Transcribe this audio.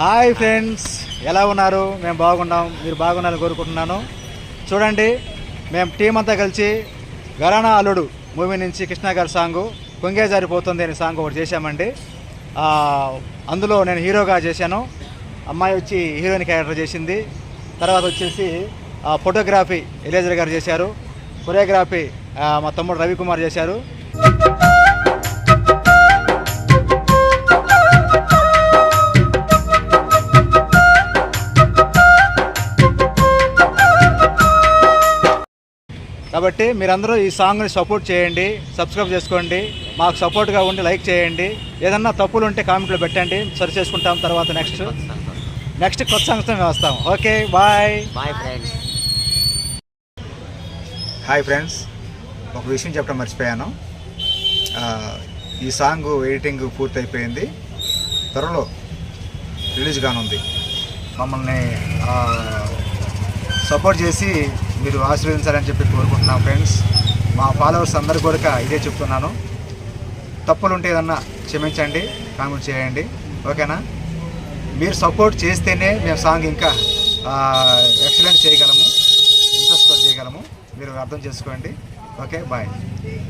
Hi friends ఎలా ఉన్నారు? మేము బాగున్నాం మీరు బాగున్నారని కోరుకుంటున్నాను. చూడండి మేము టీం అంతా కలిసి గరానా అల్లుడు మూవీ నుంచి కృష్ణ గారి సాంగ్ కొంగే జారిపోతుంది అనే సాంగ్ ఒకటి చేశామండి. అందులో నేను హీరోగా చేశాను. అమ్మాయి వచ్చి హీరోయిన్ క్యారెక్టర్ చేసింది. తర్వాత వచ్చేసి ఆ, ఫోటోగ్రఫీ ఎలేజర్ గారు చేశారు. కొరియోగ్రఫీ మా తమ్ముడు రవికుమార్ చేశారు. కాబట్టి మీరందరూ ఈ సాంగ్ని సపోర్ట్ చేయండి సబ్స్క్రైబ్ చేసుకోండి మాకు సపోర్ట్గా ఉండి లైక్ చేయండి. ఏదన్నా తప్పులు ఉంటే కామెంట్లో పెట్టండి. సరి చేసుకుంటాం తర్వాత నెక్స్ట్ నెక్స్ట్ కొత్త సాంగ్స్తో మేము వస్తాం. Okay bye bye friends hi friends ఒక విషయం చెప్పడం మర్చిపోయాను. ఆ, ఈ సాంగ్ ఎడిటింగ్ పూర్తయిపోయింది. త్వరలో రిలీజ్ కానుంది. మమ్మల్ని ఆ, సపోర్ట్ చేసి మీరు ఆశీర్వదించాలని చెప్పి కోరుకుంటున్నాం ఫ్రెండ్స్ మా ఫాలోవర్స్ అందరి కోరిక ఇదే చెప్తున్నాను. తప్పులు ఉంటే ఏదన్నా క్షమించండి కామెంట్ చేయండి. ఓకేనా? మీరు సపోర్ట్ చేస్తేనే మేము సాంగ్ ఇంకా ఎక్సలెంట్ చేయగలము ఇంట్రెస్ట్తో చేయగలము. మీరు అర్థం చేసుకోండి. Okay bye